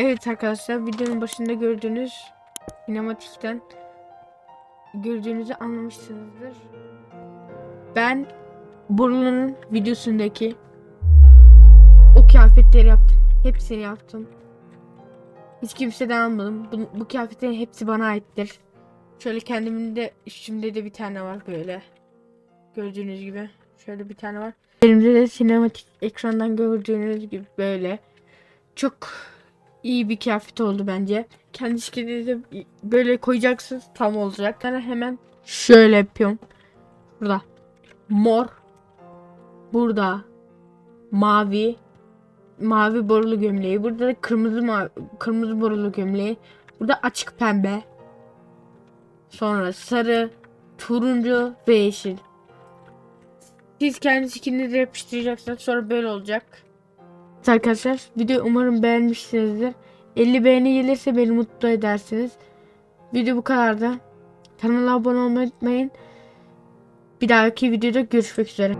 Evet arkadaşlar videonun başında gördüğünüz sinematikten gördüğünüzü anlamışsınızdır. Ben Borulu'nun videosundaki o kıyafetleri yaptım. Hepsini yaptım. Hiç kimseden almadım. Bu, bu kıyafetlerin hepsi bana aittir. Şöyle kendimin de üstümde de bir tane var böyle. Gördüğünüz gibi. Şöyle bir tane var. Elimde de sinematik ekrandan gördüğünüz gibi böyle. Çok iyi bir kıyafet oldu bence. Kendi şeklinizi böyle koyacaksınız tam olacak. Ben hemen şöyle yapıyorum. Burada mor. Burada mavi. Mavi borulu gömleği. Burada da kırmızı mavi, kırmızı borulu gömleği. Burada açık pembe. Sonra sarı, turuncu ve yeşil. Siz kendi skininizi yapıştıracaksınız. Sonra böyle olacak. Evet arkadaşlar video umarım beğenmişsinizdir. 50 beğeni gelirse beni mutlu edersiniz. Video bu kadar da. Kanala abone olmayı unutmayın. Bir dahaki videoda görüşmek üzere.